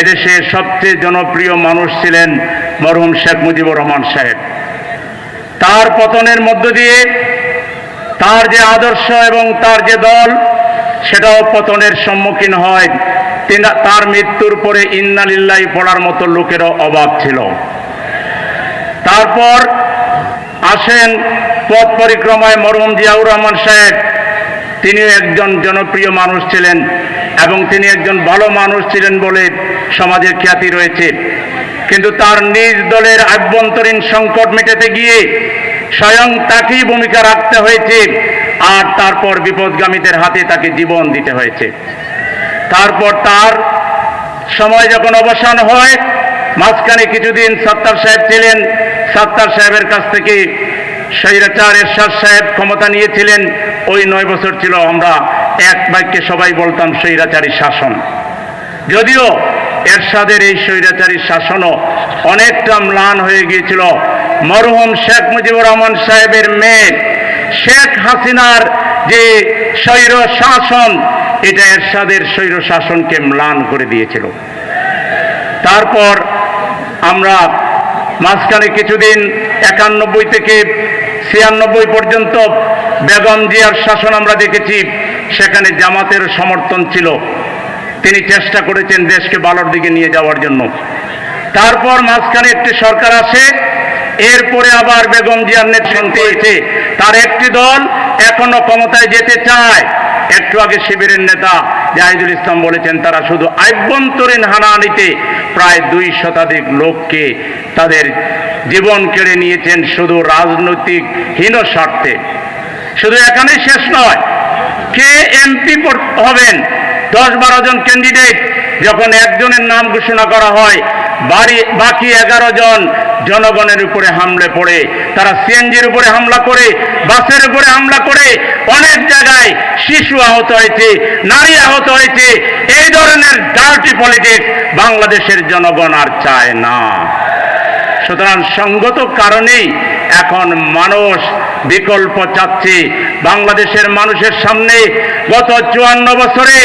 এদেশের সবচেয়ে জনপ্রিয় মানুষ ছিলেন মরহুম শেখ মুজিবুর রহমান সাহেব। তার পতনের মধ্য দিয়ে তার যে আদর্শ এবং তার যে দল, সেটাও পতনের সম্মুখীন হয়। তার মৃত্যুর পরে ইন্নালিল্লাহ পড়ার মতো লোকেরও অভাব ছিল। তারপর আসেন পথ পরিক্রমায় মরহুম জিয়াউর রহমান সাহেব। তিনিও একজন জনপ্রিয় মানুষ ছিলেন এবং তিনি একজন ভালো মানুষ ছিলেন বলে সমাজের খ্যাতি রয়েছে। কিন্তু তার নিজ দলের আভ্যন্তরীণ সংকট মেটাতে গিয়ে স্বয়ং তাকেই ভূমিকা রাখতে হয়েছে আর তারপর বিপদগামীদের হাতে তাকে জীবন দিতে হয়েছে। তারপর তার সময় যখন অবসান হয়, মাঝখানে কিছুদিন সত্তার সাহেব ছিলেন। সত্তার সাহেবের কাছ থেকে সৈরাচার এরশাদ সাহেব ক্ষমতা নিয়েছিলেন। ওই নয় বছর ছিল আমরা এক বাক্যে সবাই বলতাম স্বৈরাচারী শাসন। যদিও এরশাদের এই স্বৈরাচারী শাসনও অনেকটা ম্লান হয়ে গিয়েছিল। মরহুম শেখ মুজিবুর রহমান সাহেবের মেয়ে শেখ হাসিনার যে স্বৈর শাসন, এটা এরশাদের স্বৈর শাসনকে ম্লান করে দিয়েছিল। তারপর আমরা মাঝখানে কিছুদিন একানব্বই থেকে ছিয়ানব্বই পর্যন্ত বেগম জিয়ার শাসন আমরা দেখেছি, সেখানে জামাতের সমর্থন ছিল। তিনি চেষ্টা করেছেন দেশকে ভালোর দিকে নিয়ে যাওয়ার জন্য। তারপর মাঝখানে একটি সরকার আসে, এরপরে আবার বেগম জিয়ার নেতৃত্ব এসে তার একটি দল এখনও ক্ষমতায় যেতে চায়। একটু আগে শিবিরের নেতা জাহিদুল ইসলাম বলেছেন, তারা শুধু আভ্যন্তরীণ হানাহানিতে প্রায় দুই শতাধিক লোককে তাদের জীবন কেড়ে নিয়েছেন শুধু রাজনৈতিক হীন স্বার্থে। শুধু এখানে শেষ নয়, কে এমপি হবেন? দশ বারো জন ক্যান্ডিডেট যখন একজনের নাম ঘোষণা করা হয় বাকি এগারো জন জনগণের উপরে হামলে পড়ে তারা সিএনজির উপরে হামলা করে, বাসের উপরে হামলা করে, অনেক জায়গায় শিশু আহত হয়েছে, নারী আহত হয়েছে। এই ধরনের ডার্টি পলিটিক্স বাংলাদেশের জনগণ আর চায় না। সুতরাং সঙ্গত কারণেই এখন মানুষ বিকল্প চাচ্ছে। বাংলাদেশের মানুষের সামনে গত চুয়ান্ন বছরে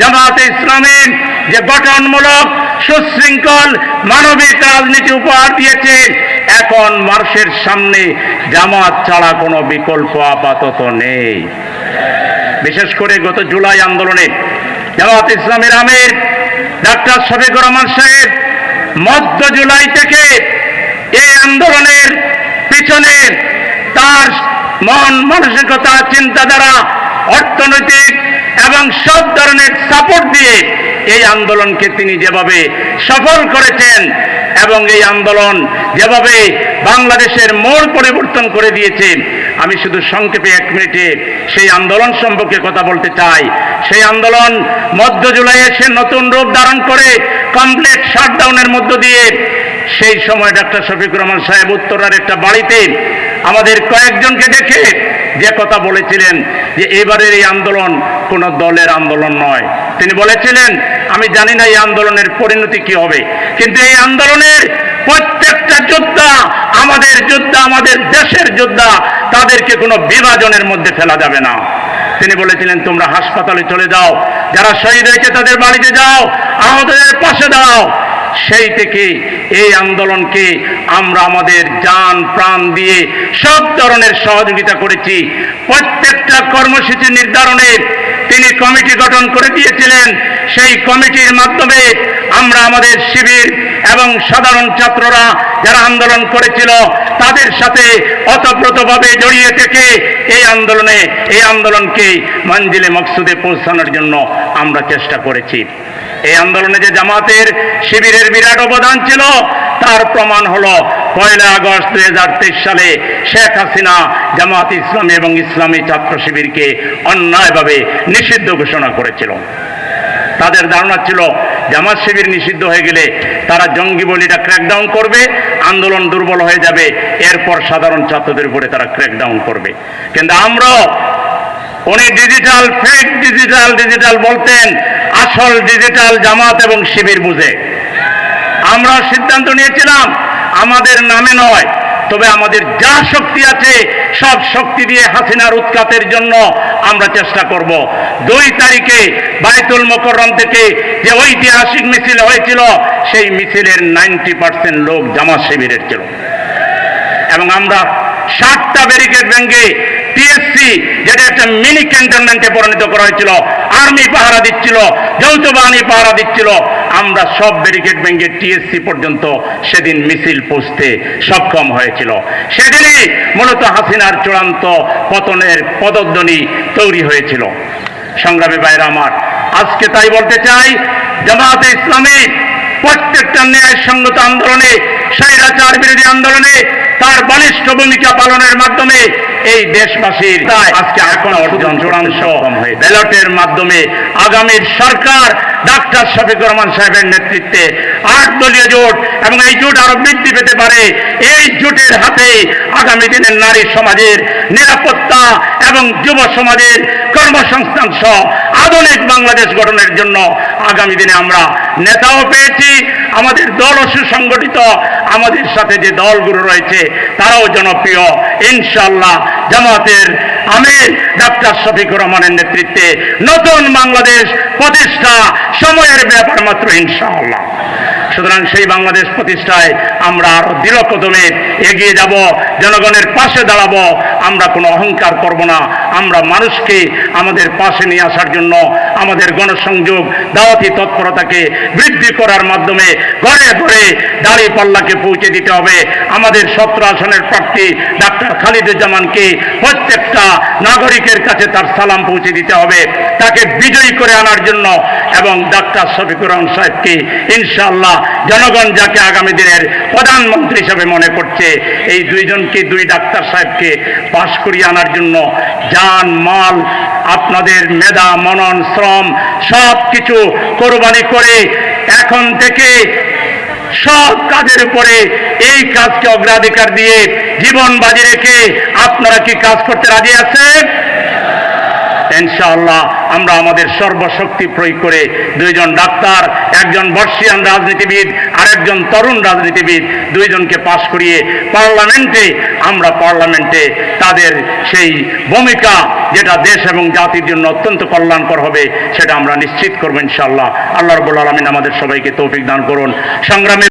জামাতে ইসলামী যে গঠনমূলক সুশৃঙ্খল মানবিক রাজনীতি উপহার দিয়েছে। এখন মানুষের সামনে জামাত ছাড়া কোনো বিকল্প আপাতত নেই। বিশেষ করে গত জুলাই আন্দোলনে জামাত ইসলামের আমির ডাক্তার শফিকুর রহমান সাহেব মধ্য জুলাই থেকে এই আন্দোলনের পিছনে তার মন মানসিকতা, চিন্তাধারা, অর্থনৈতিক এবং সব ধরনের সাপোর্ট দিয়ে এই আন্দোলনকে তিনি যেভাবে সফল করেছেন এবং এই আন্দোলন যেভাবে বাংলাদেশের মোড় পরিবর্তন করে দিয়েছে, আমি শুধু সংক্ষেপে এক মিনিটে সেই আন্দোলন সম্পর্কে কথা বলতে চাই। সেই আন্দোলন মধ্য জুলাই এসে নতুন রূপ ধারণ করে কমপ্লিট শাটডাউনের মধ্য দিয়ে সেই সময় ডাক্তার শফিক রহমান সাহেব উত্তরার একটা বাড়িতে আমাদের কয়েকজনকে দেখে যে কথা বলেছিলেন যে এবারের এই আন্দোলন কোনো দলের আন্দোলন নয়। তিনি বলেছিলেন, আমি জানি না এই আন্দোলনের পরিণতি কি হবে, কিন্তু এই আন্দোলনের প্রত্যেকটা যোদ্ধা, আমাদের যোদ্ধা, আমাদের দেশের যোদ্ধা, তাদেরকে কোনো বিভাজনের মধ্যে ফেলা যাবে না। তিনি বলেছিলেন, তোমরা হাসপাতালে চলে যাও, যারা শহীদ হয়েছে তাদের বাড়িতে যাও আহতদের পাশে দাও সেই থেকে এই আন্দোলনকে আমরা আমাদের যান প্রাণ দিয়ে সব ধরনের সহযোগিতা করেছি। প্রত্যেকটা কর্মসূচি নির্ধারণে তিনি কমিটি গঠন করে দিয়েছিলেন। সেই কমিটির মাধ্যমে আমরা আমাদের শিবির এবং সাধারণ ছাত্ররা যারা আন্দোলন করেছিল, তাদের সাথে অতপ্রতভাবে জড়িয়ে থেকে এই আন্দোলনে, এই আন্দোলনকে মঞ্জিলে মকসুদে পৌঁছানোর জন্য আমরা চেষ্টা করেছি। এই আন্দোলনে যে জামাতের শিবিরের বিরাট অবদান ছিল, তার প্রমাণ হলো পয়লা আগস্ট দুই হাজার তেইশ সালে শেখ হাসিনা জামাত ইসলামী এবং ইসলামী ছাত্র শিবিরকে অন্যায়ভাবে নিষিদ্ধ ঘোষণা করেছিল। তাদের ধারণা ছিল, জামাত শিবির নিষিদ্ধ হয়ে গেলে তারা জঙ্গি বলিটা ক্র্যাকডাউন করবে, আন্দোলন দুর্বল হয়ে যাবে, এরপর সাধারণ ছাত্রদের উপরে তারা ক্র্যাকডাউন করবে। কিন্তু আমরা উনি ডিজিটাল ফেক ডিজিটাল ডিজিটাল বলতেন, আসল ডিজিটাল জামাত এবং শিবির বুঝে। আমরা সিদ্ধান্ত নিয়েছিলাম, আমাদের নামে নয়, তবে আমাদের যা শক্তি আছে, সব শক্তি দিয়ে হাসিনার উৎখাতের জন্য আমরা চেষ্টা করব। দুই তারিখে বাইতুল মোকররম থেকে যে ঐতিহাসিক মিছিল হয়েছিল, সেই মিছিলের নাইনটি পার্সেন্ট লোক জামাত শিবিরের ছিল। এবং আমরা ষাটটা ব্যারিকেড ভেঙে টিএসসি যেটা একটা মিনি ক্যান্টনমেন্টে পরিণত করা হয়েছিল। আর্মি পাহারা দিচ্ছিল যৌথ বাহিনী পাহারা দিচ্ছিল। আমরা সব ব্যারিকেড ভেঙে টিএসসি পর্যন্ত সেদিন মিছিল পৌঁছতে সক্ষম হয়েছিল। সেদিনই মূলত হাসিনার চূড়ান্ত পতনের পদধ্বনি তৈরি হয়েছিল। সংগ্রামী ভাইরা আমার, আজকে তাই বলতে চাই জামাতে ইসলামী প্রত্যেকটা ন্যায় সঙ্গত আন্দোলনে, স্বৈরাচার বিরোধী আন্দোলনে তার বলিষ্ঠ ভূমিকা পালনের মাধ্যমে এই দেশবাসীর আজকে এখন অর্জন চূড়ান্ত ব্যালটের মাধ্যমে আগামীর সরকার ডাক্তার শফিক রহমান সাহেবের নেতৃত্বে আট দলীয় জোট এবং এই জোট আরও বৃদ্ধি পেতে পারে এই জোটের হাতে আগামী দিনের নারী সমাজের নিরাপত্তা এবং যুব সমাজের কর্মসংস্থান সহ আধুনিক বাংলাদেশ গঠনের জন্য আগামী দিনে আমরা নেতাও পেয়েছি, আমাদের দল সুসংগঠিত, আমাদের সাথে যে দলগুলো রয়েছে, তারাও জনপ্রিয়। ইনশাল্লাহ জামাতের আমির ডাক্তার শফিকুর রহমানের নেতৃত্বে নতুন বাংলাদেশ প্রতিষ্ঠা, সময়ের ব্যাপার মাত্র ইনশাআল্লাহ। সুতরাং সেই বাংলাদেশ প্রতিষ্ঠায় আমরা আরও দৃঢ় কদমে এগিয়ে যাব, জনগণের পাশে দাঁড়াবো আমরা কোনো অহংকার করব না। আমরা মানুষকে আমাদের পাশে নিয়ে আসার জন্য আমাদের গণসংযোগ, দাওয়াতি তৎপরতাকে বৃদ্ধি করার মাধ্যমে ঘরে ঘরে দাড়ি পাল্লাকে পৌঁছে দিতে হবে। আমাদের সত্র আসনের প্রার্থী ডাক্তার খালিদুজ্জামানকে প্রত্যেকটা নাগরিকের কাছে তার সালাম পৌঁছে দিতে হবে। তাকে বিজয়ী করে আনার জন্য এবং ডাক্তার শফিকুর রহমান সাহেবকে ইনশাআল্লাহ জনগণ যাকে আগামী দিনের প্রধানমন্ত্রী হিসেবে মনে করছে, এই দুইজনকে, দুই ডাক্তার সাহেবকে পাশ করিয়ে আনার জন্য যান, মাল, আপনাদের মেধা, মনন, শ্রম, সব কিছু কোরবানি করে এখন থেকে সব কাজের উপরে এই কাজকে অগ্রাধিকার দিয়ে জীবন বাজি রেখে আপনারা কি কাজ করতে রাজি আছেন? ইনশাআল্লাহ আমরা আমাদের সর্বশক্তি প্রয়োগ করে দুইজন ডাক্তার, একজন বর্ষিয়ান রাজনীতিবিদ আর একজন তরুণ রাজনীতিবিদ দুইজনকে পাশ করিয়ে পার্লামেন্টে, আমরা পার্লামেন্টে তাদের সেই ভূমিকা যেটা দেশ এবং জাতির জন্য অত্যন্ত কল্যাণকর হবে, সেটা আমরা নিশ্চিত করব ইনশাআল্লাহ। আল্লাহ রবুল আলমিন আমাদের সবাইকে তৌফিক দান করুন। সংগ্রামী